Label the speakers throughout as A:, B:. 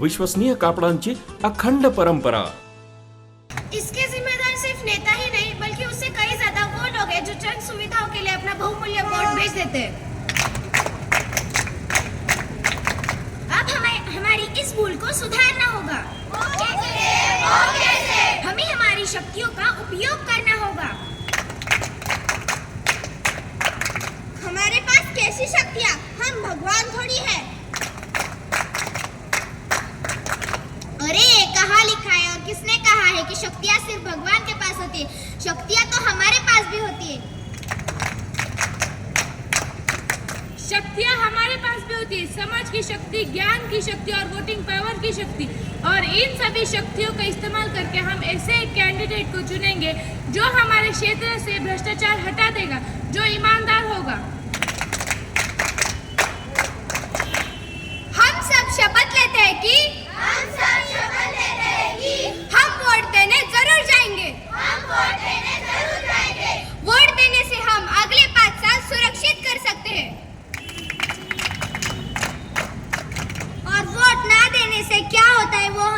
A: विश्वसनीय कापडांची अखंड परंपरा।
B: इसके जिम्मेदार सिर्फ़ नेता ही नहीं, बल्कि उससे कई ज़्यादा वो लोग हैं जो चंद सुविधाओं के लिए अपना बहुमूल्य वोट भेज देते हैं। अब हमें हमारी इस भूल को सुधारना होगा हमें हमारी शक्तियों का उपयोग करना होगा हमारे पास कैसी शक्तियाँ हम भगवान थोड़ी है अरे कहा लिखा है और किसने कहा है कि शक्तियाँ सिर्फ़ भगवान है। शक्तियाँ तो हमारे पास भी होती है।
C: शक्तियाँ हमारे पास भी होती है। समाज की शक्ति, ज्ञान की शक्ति और वोटिंग पावर की शक्ति। और इन सभी शक्तियों का इस्तेमाल करके हम ऐसे कैंडिडेट को चुनेंगे जो हमारे क्षेत्र से भ्रष्टाचार हटा देगा जो ईमानदार होगा
B: हम सब शपथ लेते हैं कि हम सब शपथ लेते हैं कि हम वोट देने ज़रूर जाएँगे हम वोट देने ज़रूर जाएँगे वोट देने से हम अगले पाँच साल सुरक्षित कर सकते हैं और वोट ना देने से क्या होता है वो हम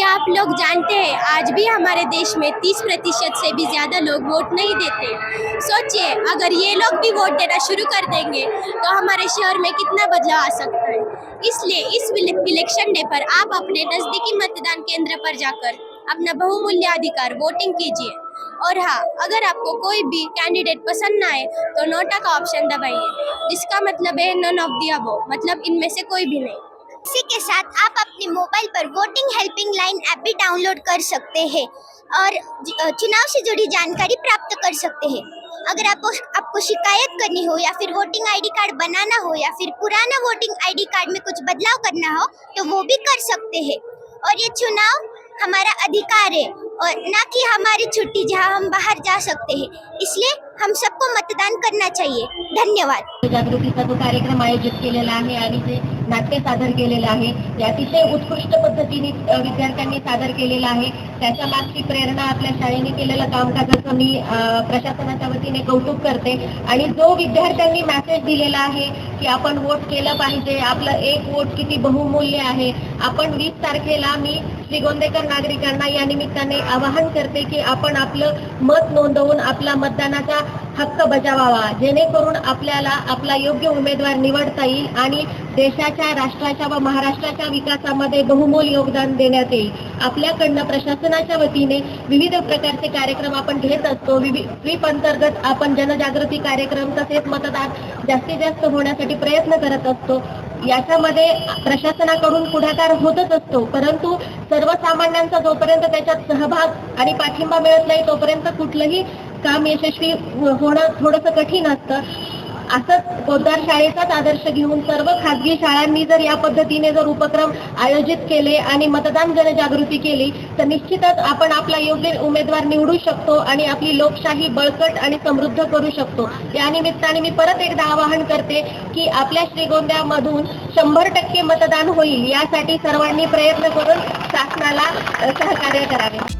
D: क्या आप लोग जानते हैं, आज भी हमारे देश में 30 प्रतिशत से भी ज़्यादा लोग वोट नहीं देते सोचिए, अगर ये लोग भी वोट देना शुरू कर देंगे तो हमारे शहर में कितना बदलाव आ सकता है। इसलिए इस इलेक्शन डे पर आप अपने नज़दीकी मतदान केंद्र पर जाकर अपना बहुमूल्य अधिकार वोटिंग कीजिए। और हाँ अगर आपको कोई भी कैंडिडेट पसंद ना आए तो नोटा का ऑप्शन दबाइए, जिसका मतलब है नन ऑफ़ दिया वो मतलब इनमें से कोई भी नहीं।
B: इसी के साथ आप अपने मोबाइल पर वोटिंग हेल्पिंग लाइन ऐप भी डाउनलोड कर सकते हैं और चुनाव से जुड़ी जानकारी प्राप्त कर सकते हैं। अगर आपको आपको शिकायत करनी हो या फिर वोटिंग आईडी कार्ड बनाना हो या फिर पुराना वोटिंग आईडी कार्ड में कुछ बदलाव करना हो तो वो भी कर सकते हैं। और ये चुनाव हमारा अधिकार है और ना कि हमारी छुट्टी जहाँ हम बाहर जा सकते हैं। इसलिए हम सबको मतदान करना चाहिए। धन्यवाद।
E: जागृतीचा जो कार्यक्रम आयोजित केलेला नाट्य सादर केलेलं आहे. ते अतिशय उत्कृष्ट पद्धतीने विद्यार्थ्यांनी सादर केलेलं आहे. त्याच्या मागची प्रेरणा आपल्या शाळेने केलेलं कामकाजाचं मी प्रशासनाच्या वतीने कौतुक करते. आणि जो विद्यार्थ्यांनी मेसेज दिलेला आहे की आपण वोट केलं पाहिजे आपलं एक वोट किती बहुमूल्य आहे आपण वीस तारखेला मी श्रीगोंदेकर नागरिकांना या निमित्ताने आवाहन करते की आपण आपलं मत नोंदवून आपला मतदानाचा हक्क बजावावा जेणेकरून आपल्याला आपला योग्य उमेदवार निवडता येईल आणि देशाच्या राष्ट्राच्या व महाराष्ट्राच्या विकासामध्ये बहुमोल योगदान देण्यात येईल. आपल्याकडनं प्रशासनाच्या वतीने विविध प्रकारचे कार्यक्रम आपण घेत असतो. विवि- स्वीप अंतर्गत आपण जनजागृती कार्यक्रम तसेच मतदान जास्तीत जास्त होण्यासाठी प्रयत्न करत असतो. याच्यामध्ये प्रशासनाकडून पुढाकार होतच असतो. परंतु सर्वसामान्यांचा जोपर्यंत त्याच्यात सहभाग आणि पाठिंबा मिळत नाही तोपर्यंत कुठलंही काम यशस्वी होणं थोडंसं कठीण असतं. असंच पोद्दार शाळेचाच आदर्श घेऊन सर्व खाजगी शाळांनी जर या पद्धतीने जर उपक्रम आयोजित केले आणि मतदान जनजागृती केली तर निश्चितच आपण आपला योग्य उमेदवार निवडू शकतो आणि आपली लोकशाही बळकट आणि समृद्ध करू शकतो. या निमित्ताने मी परत एकदा आवाहन करते की आपल्या श्रीगोंद्यामधून शंभर टक्के मतदान होईल यासाठी सर्वांनी प्रयत्न करून शासनाला सहकार्य करावे.